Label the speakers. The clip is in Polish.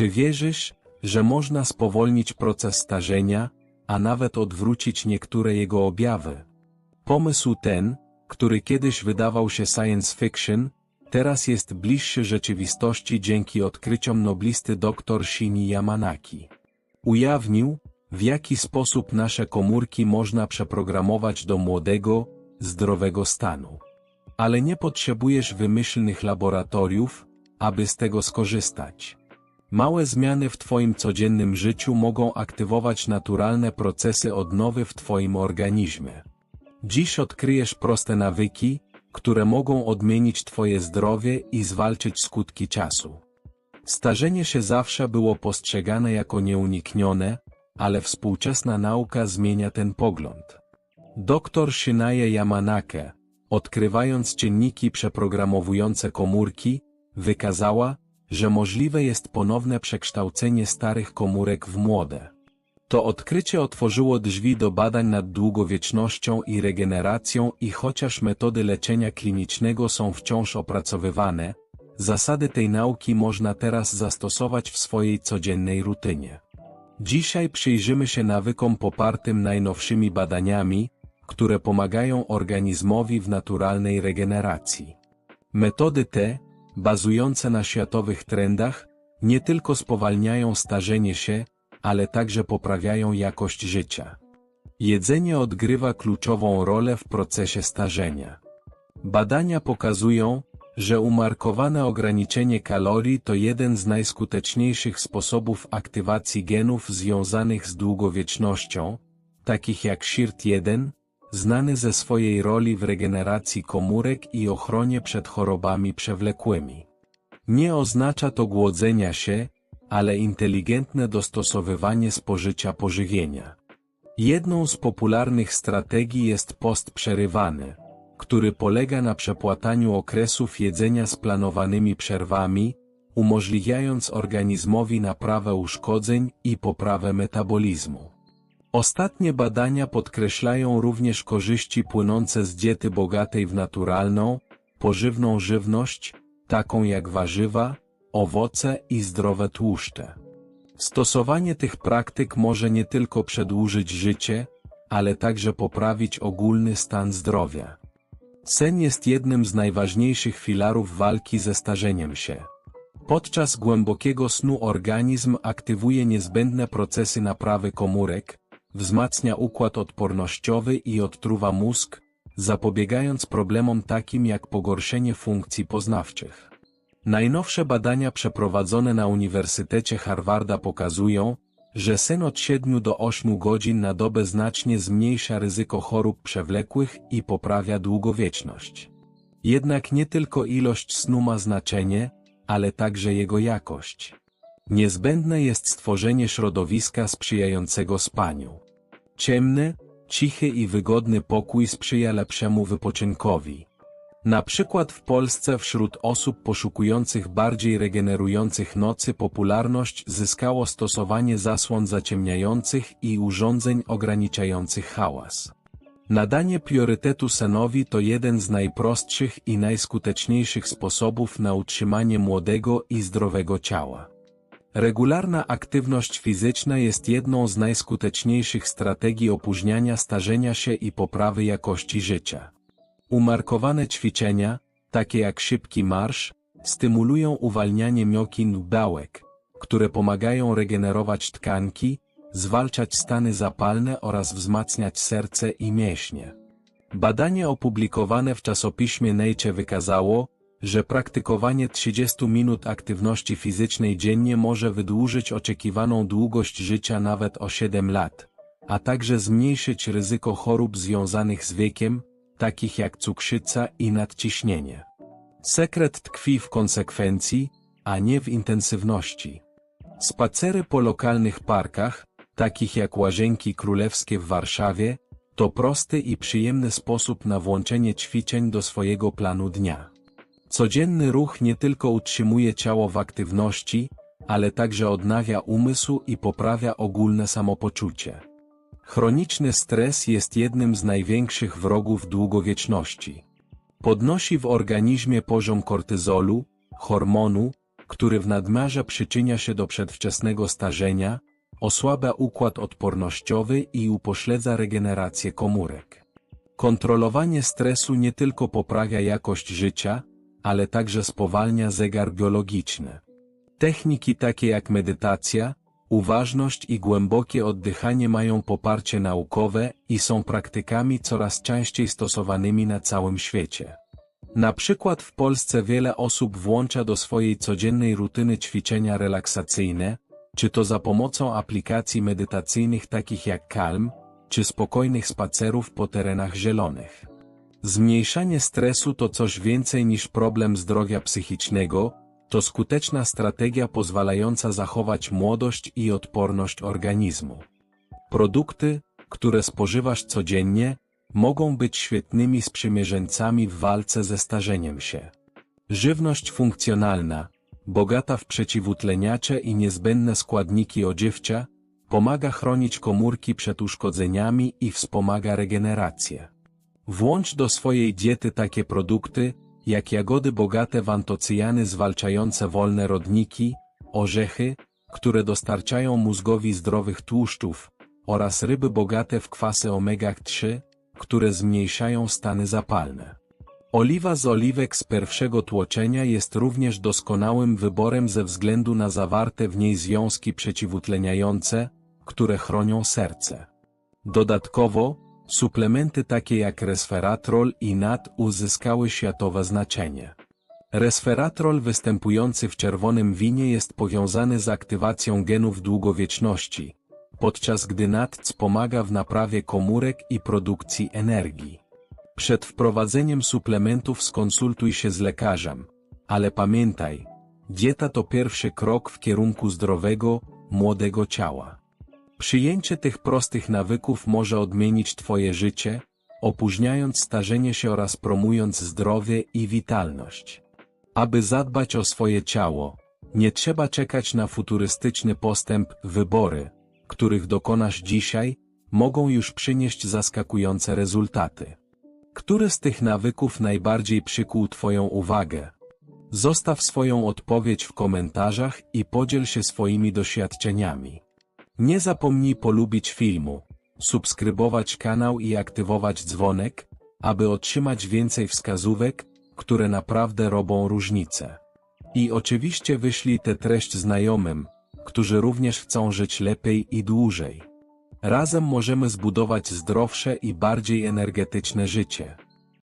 Speaker 1: Czy wierzysz, że można spowolnić proces starzenia, a nawet odwrócić niektóre jego objawy? Pomysł ten, który kiedyś wydawał się science fiction, teraz jest bliższy rzeczywistości dzięki odkryciom noblisty dr Shini Yamanaki. Ujawnił, w jaki sposób nasze komórki można przeprogramować do młodego, zdrowego stanu. Ale nie potrzebujesz wymyślnych laboratoriów, aby z tego skorzystać. Małe zmiany w Twoim codziennym życiu mogą aktywować naturalne procesy odnowy w Twoim organizmie. Dziś odkryjesz proste nawyki, które mogą odmienić Twoje zdrowie i zwalczyć skutki czasu. Starzenie się zawsze było postrzegane jako nieuniknione, ale współczesna nauka zmienia ten pogląd. Dr Shinaye Yamanake, odkrywając czynniki przeprogramowujące komórki, wykazała, że możliwe jest ponowne przekształcenie starych komórek w młode. To odkrycie otworzyło drzwi do badań nad długowiecznością i regeneracją i chociaż metody leczenia klinicznego są wciąż opracowywane, zasady tej nauki można teraz zastosować w swojej codziennej rutynie. Dzisiaj przyjrzymy się nawykom popartym najnowszymi badaniami, które pomagają organizmowi w naturalnej regeneracji. Metody te, bazujące na światowych trendach, nie tylko spowalniają starzenie się, ale także poprawiają jakość życia. Jedzenie odgrywa kluczową rolę w procesie starzenia. Badania pokazują, że umarkowane ograniczenie kalorii to jeden z najskuteczniejszych sposobów aktywacji genów związanych z długowiecznością, takich jak SIRT1, znany ze swojej roli w regeneracji komórek i ochronie przed chorobami przewlekłymi. Nie oznacza to głodzenia się, ale inteligentne dostosowywanie spożycia pożywienia. Jedną z popularnych strategii jest post przerywany, który polega na przepłataniu okresów jedzenia z planowanymi przerwami, umożliwiając organizmowi naprawę uszkodzeń i poprawę metabolizmu. Ostatnie badania podkreślają również korzyści płynące z diety bogatej w naturalną, pożywną żywność, taką jak warzywa, owoce i zdrowe tłuszcze. Stosowanie tych praktyk może nie tylko przedłużyć życie, ale także poprawić ogólny stan zdrowia. Sen jest jednym z najważniejszych filarów walki ze starzeniem się. Podczas głębokiego snu organizm aktywuje niezbędne procesy naprawy komórek, wzmacnia układ odpornościowy i odtruwa mózg, zapobiegając problemom takim jak pogorszenie funkcji poznawczych. Najnowsze badania przeprowadzone na Uniwersytecie Harvarda pokazują, że sen od 7 do 8 godzin na dobę znacznie zmniejsza ryzyko chorób przewlekłych i poprawia długowieczność. Jednak nie tylko ilość snu ma znaczenie, ale także jego jakość. Niezbędne jest stworzenie środowiska sprzyjającego spaniu. Ciemny, cichy i wygodny pokój sprzyja lepszemu wypoczynkowi. Na przykład w Polsce wśród osób poszukujących bardziej regenerujących nocy popularność zyskało stosowanie zasłon zaciemniających i urządzeń ograniczających hałas. Nadanie priorytetu senowi to jeden z najprostszych i najskuteczniejszych sposobów na utrzymanie młodego i zdrowego ciała. Regularna aktywność fizyczna jest jedną z najskuteczniejszych strategii opóźniania starzenia się i poprawy jakości życia. Umarkowane ćwiczenia, takie jak szybki marsz, stymulują uwalnianie miokin białek, które pomagają regenerować tkanki, zwalczać stany zapalne oraz wzmacniać serce i mięśnie. Badanie opublikowane w czasopiśmie Nature wykazało, że praktykowanie 30 minut aktywności fizycznej dziennie może wydłużyć oczekiwaną długość życia nawet o 7 lat, a także zmniejszyć ryzyko chorób związanych z wiekiem, takich jak cukrzyca i nadciśnienie. Sekret tkwi w konsekwencji, a nie w intensywności. Spacery po lokalnych parkach, takich jak Łazienki Królewskie w Warszawie, to prosty i przyjemny sposób na włączenie ćwiczeń do swojego planu dnia. Codzienny ruch nie tylko utrzymuje ciało w aktywności, ale także odnawia umysł i poprawia ogólne samopoczucie. Chroniczny stres jest jednym z największych wrogów długowieczności. Podnosi w organizmie poziom kortyzolu, hormonu, który w nadmiarze przyczynia się do przedwczesnego starzenia, osłabia układ odpornościowy i upośledza regenerację komórek. Kontrolowanie stresu nie tylko poprawia jakość życia, ale także spowalnia zegar biologiczny. Techniki takie jak medytacja, uważność i głębokie oddychanie mają poparcie naukowe i są praktykami coraz częściej stosowanymi na całym świecie. Na przykład w Polsce wiele osób włącza do swojej codziennej rutyny ćwiczenia relaksacyjne, czy to za pomocą aplikacji medytacyjnych takich jak Calm, czy spokojnych spacerów po terenach zielonych. Zmniejszanie stresu to coś więcej niż problem zdrowia psychicznego, to skuteczna strategia pozwalająca zachować młodość i odporność organizmu. Produkty, które spożywasz codziennie, mogą być świetnymi sprzymierzeńcami w walce ze starzeniem się. Żywność funkcjonalna, bogata w przeciwutleniacze i niezbędne składniki odżywcze, pomaga chronić komórki przed uszkodzeniami i wspomaga regenerację. Włącz do swojej diety takie produkty, jak jagody bogate w antocyjany zwalczające wolne rodniki, orzechy, które dostarczają mózgowi zdrowych tłuszczów, oraz ryby bogate w kwasy omega-3, które zmniejszają stany zapalne. Oliwa z oliwek z pierwszego tłoczenia jest również doskonałym wyborem ze względu na zawarte w niej związki przeciwutleniające, które chronią serce. Dodatkowo, suplementy takie jak resveratrol i NAD uzyskały światowe znaczenie. Resveratrol występujący w czerwonym winie jest powiązany z aktywacją genów długowieczności, podczas gdy NAD pomaga w naprawie komórek i produkcji energii. Przed wprowadzeniem suplementów skonsultuj się z lekarzem, ale pamiętaj, dieta to pierwszy krok w kierunku zdrowego, młodego ciała. Przyjęcie tych prostych nawyków może odmienić Twoje życie, opóźniając starzenie się oraz promując zdrowie i witalność. Aby zadbać o swoje ciało, nie trzeba czekać na futurystyczny postęp, wybory, których dokonasz dzisiaj, mogą już przynieść zaskakujące rezultaty. Który z tych nawyków najbardziej przykuł Twoją uwagę? Zostaw swoją odpowiedź w komentarzach i podziel się swoimi doświadczeniami. Nie zapomnij polubić filmu, subskrybować kanał i aktywować dzwonek, aby otrzymać więcej wskazówek, które naprawdę robią różnicę. I oczywiście wyślij tę treść znajomym, którzy również chcą żyć lepiej i dłużej. Razem możemy zbudować zdrowsze i bardziej energetyczne życie.